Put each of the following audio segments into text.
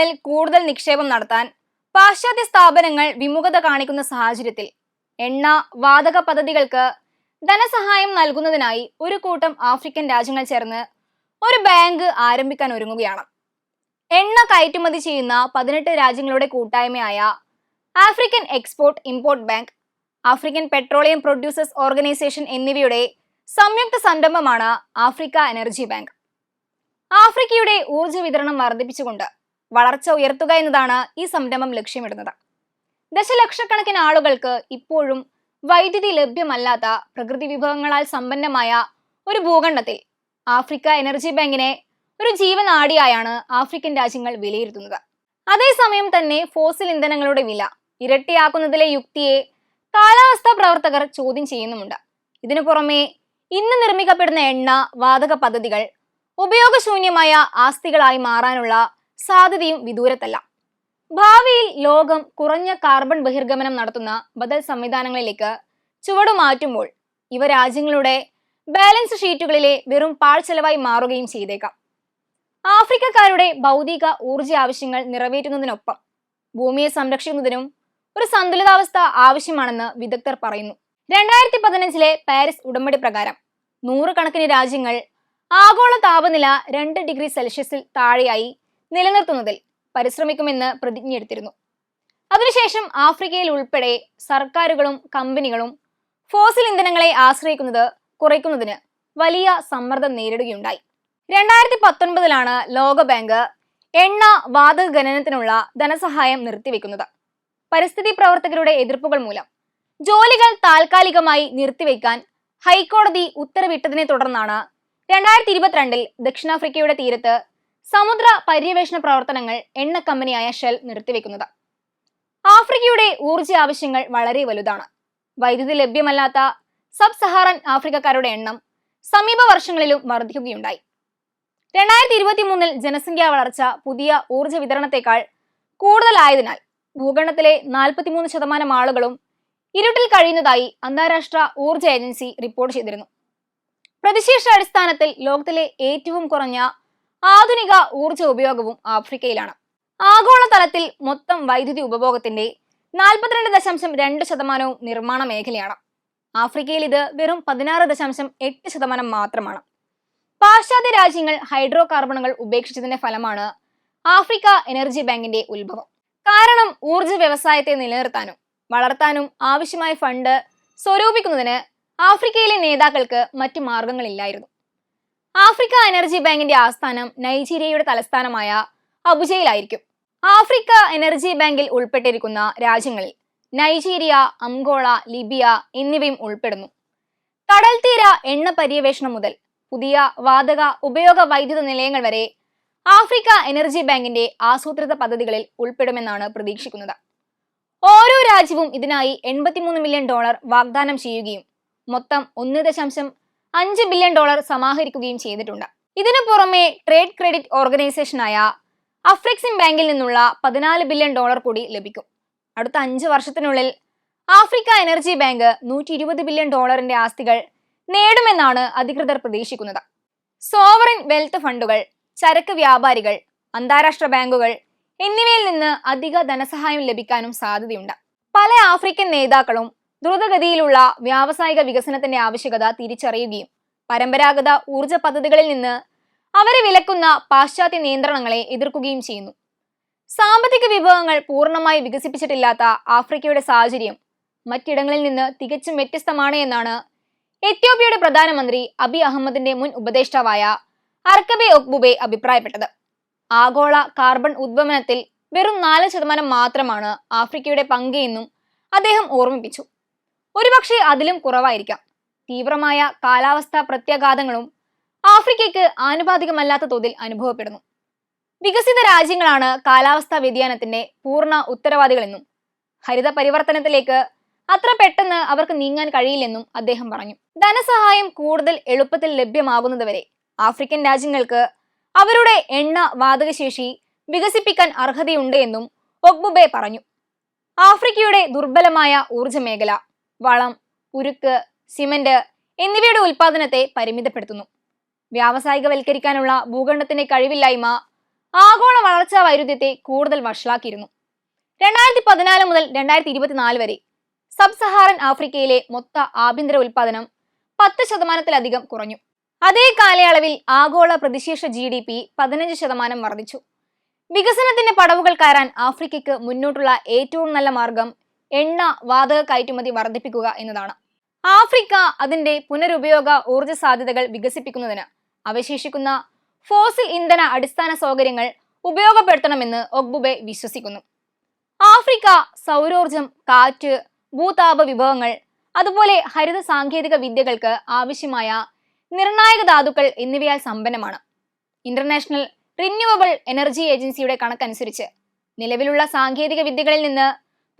രാജ്യങ്ങളിൽ കൂടുതൽ നിക്ഷേപം നടത്താൻ പാശ്ചാത്യ സ്ഥാപനങ്ങൾ വിമുഖത കാണിക്കുന്ന സാഹചര്യത്തിൽ എണ്ണ വാതക പദ്ധതികൾക്ക് ധനസഹായം നൽകുന്നതിനായി ഒരു കൂട്ടം ആഫ്രിക്കൻ രാജ്യങ്ങൾ ചേർന്ന് ഒരു ബാങ്ക് ആരംഭിക്കാൻ ഒരുങ്ങുകയാണ്. എണ്ണ കയറ്റുമതി ചെയ്യുന്ന പതിനെട്ട് രാജ്യങ്ങളുടെ കൂട്ടായ്മയായ African export import bank African petroleum producers organisation എന്നിവയുടെ സംയുക്ത സംരംഭമാണ് ആഫ്രിക്ക എനർജി ബാങ്ക്. ആഫ്രിക്കയുടെ ഊർജ വിതരണം വർദ്ധിപ്പിച്ചുകൊണ്ട് വളർച്ച ഉയർത്തുക എന്നതാണ് ഈ സംരംഭം ലക്ഷ്യമിടുന്നത്. ദശലക്ഷക്കണക്കിന് ആളുകൾക്ക് ഇപ്പോഴും വൈദ്യുതി ലഭ്യമല്ലാത്ത പ്രകൃതി വിഭവങ്ങളാൽ സമ്പന്നമായ ഒരു ഭൂഖണ്ഡത്തിൽ ആഫ്രിക്ക എനർജി ബാങ്കിനെ ഒരു ജീവനാഡിയായാണ് ആഫ്രിക്കൻ രാജ്യങ്ങൾ വിലയിരുത്തുന്നത്. അതേസമയം തന്നെ ഫോസിൽ ഇന്ധനങ്ങളുടെ വില ഇരട്ടിയാക്കുന്നതിലെ യുക്തിയെ കാലാവസ്ഥാ പ്രവർത്തകർ ചോദ്യം ചെയ്യുന്നുമുണ്ട്. ഇതിനു പുറമെ ഇന്ന് നിർമ്മിക്കപ്പെടുന്ന എണ്ണ വാതക പദ്ധതികൾ ഉപയോഗശൂന്യമായ ആസ്തികളായി മാറാനുള്ള സാധ്യതയും വിദൂരത്തല്ല. ഭാവിയിൽ ലോകം കുറഞ്ഞ കാർബൺ ബഹിർഗമനം നടത്തുന്ന ബദൽ സംവിധാനങ്ങളിലേക്ക് ചുവടുമാറ്റുമ്പോൾ ഇവ രാജ്യങ്ങളുടെ ബാലൻസ് ഷീറ്റുകളിലെ വെറും പാഴ്ചെലവായി മാറുകയും ചെയ്തേക്കാം. ആഫ്രിക്കക്കാരുടെ ഭൗതിക ഊർജ ആവശ്യങ്ങൾ നിറവേറ്റുന്നതിനൊപ്പം ഭൂമിയെ സംരക്ഷിക്കുന്നതിനും ഒരു സന്തുലിതാവസ്ഥ ആവശ്യമാണെന്ന് വിദഗ്ധർ പറയുന്നു. രണ്ടായിരത്തി പതിനഞ്ചിലെ പാരീസ് ഉടമ്പടി പ്രകാരം നൂറുകണക്കിന് രാജ്യങ്ങൾ ആഗോള താപനില രണ്ട് ഡിഗ്രി സെൽഷ്യസിൽ താഴെയായി നിലനിർത്തുന്നതിൽ പരിശ്രമിക്കുമെന്ന് പ്രതിജ്ഞയെടുത്തിരുന്നു അതിനുശേഷം ആഫ്രിക്കയിൽ ഉൾപ്പെടെ സർക്കാരുകളും കമ്പനികളും ഫോസിൽ ഇന്ധനങ്ങളെ ആശ്രയിക്കുന്നത് കുറയ്ക്കുന്നതിന് വലിയ സമ്മർദ്ദം നേരിടുകയുണ്ടായി. രണ്ടായിരത്തി പത്തൊൻപതിലാണ് ലോകബാങ്ക് എണ്ണ വാതക ഖനനത്തിനുള്ള ധനസഹായം നിർത്തിവെക്കുന്നത്. പരിസ്ഥിതി പ്രവർത്തകരുടെ എതിർപ്പുകൾ മൂലം ജോലികൾ താൽക്കാലികമായി നിർത്തിവെക്കാൻ ഹൈക്കോടതി ഉത്തരവിട്ടതിനെ തുടർന്നാണ് രണ്ടായിരത്തി ഇരുപത്തിരണ്ടിൽ ദക്ഷിണാഫ്രിക്കയുടെ തീരത്ത് സമുദ്ര പര്യവേഷണ പ്രവർത്തനങ്ങൾ എണ്ണ കമ്പനിയായ ഷെൽ നിർത്തിവെക്കുന്നത്. ആഫ്രിക്കയുടെ ഊർജ ആവശ്യങ്ങൾ വളരെ വലുതാണ്. വൈദ്യുതി ലഭ്യമല്ലാത്ത സബ് സഹാറൻ ആഫ്രിക്കക്കാരുടെ എണ്ണം സമീപ വർഷങ്ങളിലും വർദ്ധിക്കുകയുണ്ടായി. രണ്ടായിരത്തി ഇരുപത്തി മൂന്നിൽ ജനസംഖ്യാ വളർച്ച പുതിയ ഊർജ വിതരണത്തെക്കാൾ കൂടുതലായതിനാൽ ഭൂഖണ്ഡത്തിലെ നാൽപ്പത്തിമൂന്ന് ശതമാനം ആളുകളും ഇരുട്ടിൽ കഴിയുന്നതായി അന്താരാഷ്ട്ര ഊർജ ഏജൻസി റിപ്പോർട്ട് ചെയ്തിരുന്നു. പ്രതിശീർഷ അടിസ്ഥാനത്തിൽ ലോകത്തിലെ ഏറ്റവും കുറഞ്ഞ ആധുനിക ഊർജ ഉപയോഗവും ആഫ്രിക്കയിലാണ്. ആഗോളതലത്തിൽ മൊത്തം വൈദ്യുതി ഉപഭോഗത്തിന്റെ നാൽപ്പത്തിരണ്ട് ദശാംശം രണ്ട് ശതമാനവും നിർമ്മാണ മേഖലയാണ്. ആഫ്രിക്കയിൽ ഇത് വെറും പതിനാറ് ദശാംശം എട്ട് ശതമാനം മാത്രമാണ്. പാശ്ചാത്യ രാജ്യങ്ങൾ ഹൈഡ്രോ കാർബണുകൾ ഉപേക്ഷിച്ചതിന്റെ ഫലമാണ് ആഫ്രിക്ക എനർജി ബാങ്കിന്റെ ഉത്ഭവം. കാരണം ഊർജ വ്യവസായത്തെ നിലനിർത്താനും വളർത്താനും ആവശ്യമായ ഫണ്ട് സ്വരൂപിക്കുന്നതിന് ആഫ്രിക്കയിലെ നേതാക്കൾക്ക് മറ്റു മാർഗങ്ങളില്ലായിരുന്നു. ആഫ്രിക്ക എനർജി ബാങ്കിന്റെ ആസ്ഥാനം നൈജീരിയയുടെ തലസ്ഥാനമായ അബുജയിലായിരിക്കും. ആഫ്രിക്ക എനർജി ബാങ്കിൽ ഉൾപ്പെട്ടിരിക്കുന്ന രാജ്യങ്ങളിൽ നൈജീരിയ അംഗോള ലിബിയ എന്നിവയും ഉൾപ്പെടുന്നു. കടൽ തീര എണ്ണ പര്യവേഷണം മുതൽ പുതിയ വാതക ഉപയോഗ വൈദ്യുത നിലയങ്ങൾ വരെ ആഫ്രിക്ക എനർജി ബാങ്കിന്റെ ആസൂത്രിത പദ്ധതികളിൽ ഉൾപ്പെടുമെന്നാണ് പ്രതീക്ഷിക്കുന്നത്. ഓരോ രാജ്യവും ഇതിനായി എൺപത്തിമൂന്ന് മില്യൺ ഡോളർ വാഗ്ദാനം ചെയ്യുകയും മൊത്തം ഒന്ന് ദശാംശം അഞ്ച് ബില്യൺ ഡോളർ സമാഹരിക്കുകയും ചെയ്തിട്ടുണ്ട്. ഇതിനു പുറമെ ട്രേഡ് ക്രെഡിറ്റ് ഓർഗനൈസേഷനായ അഫ്രിക്സിം ബാങ്കിൽ നിന്നുള്ള പതിനാല് ബില്യൺ ഡോളർ കൂടി ലഭിക്കും. അടുത്ത അഞ്ച് വർഷത്തിനുള്ളിൽ ആഫ്രിക്ക എനർജി ബാങ്ക് നൂറ്റി ഇരുപത് ബില്യൺ ഡോളറിന്റെ ആസ്തികൾ നേടുമെന്നാണ് അധികൃതർ പ്രതീക്ഷിക്കുന്നത്. സോവറിൻ വെൽത്ത് ഫണ്ടുകൾ ചരക്ക് വ്യാപാരികൾ അന്താരാഷ്ട്ര ബാങ്കുകൾ എന്നിവയിൽ നിന്ന് അധിക ധനസഹായം ലഭിക്കാനും സാധ്യതയുണ്ട്. പല ആഫ്രിക്കൻ നേതാക്കളും ദ്രുതഗതിയിലുള്ള വ്യാവസായിക വികസനത്തിന്റെ ആവശ്യകത തിരിച്ചറിയുകയും പരമ്പരാഗത ഊർജ പദ്ധതികളിൽ നിന്ന് അവരെ വിലക്കുന്ന പാശ്ചാത്യ നിയന്ത്രണങ്ങളെ എതിർക്കുകയും ചെയ്യുന്നു. സാമ്പത്തിക വിഭവങ്ങൾ പൂർണമായി വികസിപ്പിച്ചിട്ടില്ലാത്ത ആഫ്രിക്കയുടെ സാഹചര്യം മറ്റിടങ്ങളിൽ നിന്ന് തികച്ചും വ്യത്യസ്തമാണ് എന്നാണ് എത്യോപ്യയുടെ പ്രധാനമന്ത്രി അബി അഹമ്മദിന്റെ മുൻ ഉപദേഷ്ടാവായ അർക്കബെ ഒക്ബുബെ അഭിപ്രായപ്പെട്ടത്. ആഗോള കാർബൺ ഉദ്വമനത്തിൽ വെറും നാല് ശതമാനം മാത്രമാണ് ആഫ്രിക്കയുടെ പങ്ക് എന്നും അദ്ദേഹം ഓർമ്മിപ്പിച്ചു. ഒരുപക്ഷെ അതിലും കുറവായിരിക്കാം. തീവ്രമായ കാലാവസ്ഥാ പ്രത്യാഘാതങ്ങളും ആഫ്രിക്കയ്ക്ക് ആനുപാതികമല്ലാത്ത തോതിൽ അനുഭവപ്പെടുന്നു. വികസിത രാജ്യങ്ങളാണ് കാലാവസ്ഥാ വ്യതിയാനത്തിന്റെ പൂർണ ഉത്തരവാദികളെന്നും ഹരിത പരിവർത്തനത്തിലേക്ക് അത്ര പെട്ടെന്ന് അവർക്ക് നീങ്ങാൻ കഴിയില്ലെന്നും അദ്ദേഹം പറഞ്ഞു. ധനസഹായം കൂടുതൽ എളുപ്പത്തിൽ ലഭ്യമാകുന്നതുവരെ ആഫ്രിക്കൻ രാജ്യങ്ങൾക്ക് അവരുടെ എണ്ണ വാതകശേഷി വികസിപ്പിക്കാൻ അർഹതയുണ്ട് എന്നും ഒഗ്ബുബെ പറഞ്ഞു. ആഫ്രിക്കയുടെ ദുർബലമായ ഊർജ മേഖല വളം ഉരുക്ക് സിമന്റ് എന്നിവയുടെ ഉൽപാദനത്തെ പരിമിതപ്പെടുത്തുന്നു. വ്യാവസായികവൽക്കരിക്കാനുള്ള ഭൂഖണ്ഡത്തിന്റെ കഴിവില്ലായ്മ ആഗോള വളർച്ചാ വൈരുദ്ധ്യത്തെ കൂടുതൽ വഷളാക്കിയിരുന്നു. രണ്ടായിരത്തി പതിനാല് മുതൽ രണ്ടായിരത്തി ഇരുപത്തിനാല് വരെ സബ് സഹാറൻ ആഫ്രിക്കയിലെ മൊത്ത ആഭ്യന്തര ഉൽപാദനം പത്ത് ശതമാനത്തിലധികം കുറഞ്ഞു. അതേ കാലയളവിൽ ആഗോള പ്രതിശീർഷ ജി ഡി പി പതിനഞ്ച് ശതമാനം വർദ്ധിച്ചു. വികസനത്തിന്റെ പടവുകൾ കയറാൻ ആഫ്രിക്കയ്ക്ക് മുന്നോട്ടുള്ള ഏറ്റവും നല്ല മാർഗം എണ്ണ വാതക കയറ്റുമതി വർദ്ധിപ്പിക്കുക എന്നതാണ്. ആഫ്രിക്ക അതിന്റെ പുനരുപയോഗ ഊർജ സാധ്യതകൾ വികസിപ്പിക്കുന്നതിന് അവശേഷിക്കുന്ന ഫോസിൽ ഇന്ധന അടിസ്ഥാന സൗകര്യങ്ങൾ ഉപയോഗപ്പെടുത്തണമെന്ന് ഒഗ്ബുബെ വിശ്വസിക്കുന്നു. ആഫ്രിക്ക സൗരോർജം കാറ്റ് ഭൂതാപ വിഭവങ്ങൾ അതുപോലെ ഹരിത സാങ്കേതിക വിദ്യകൾക്ക് ആവശ്യമായ നിർണായക ധാതുക്കൾ എന്നിവയാൽ സമ്പന്നമാണ്. ഇന്റർനാഷണൽ റിന്യൂവബിൾ എനർജി ഏജൻസിയുടെ കണക്കനുസരിച്ച് നിലവിലുള്ള സാങ്കേതിക വിദ്യകളിൽ നിന്ന്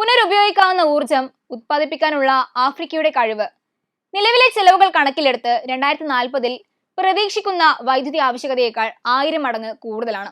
പുനരുപയോഗിക്കാവുന്ന ഊർജം ഉത്പാദിപ്പിക്കാനുള്ള ആഫ്രിക്കയുടെ കഴിവ്. നിലവിലെ ചെലവുകൾ കണക്കിലെടുത്ത് രണ്ടായിരത്തി നാൽപ്പതിൽ പ്രതീക്ഷിക്കുന്ന വൈദ്യുതി ആവശ്യകതയേക്കാൾ ആയിരം മടങ്ങ് കൂടുതലാണ്.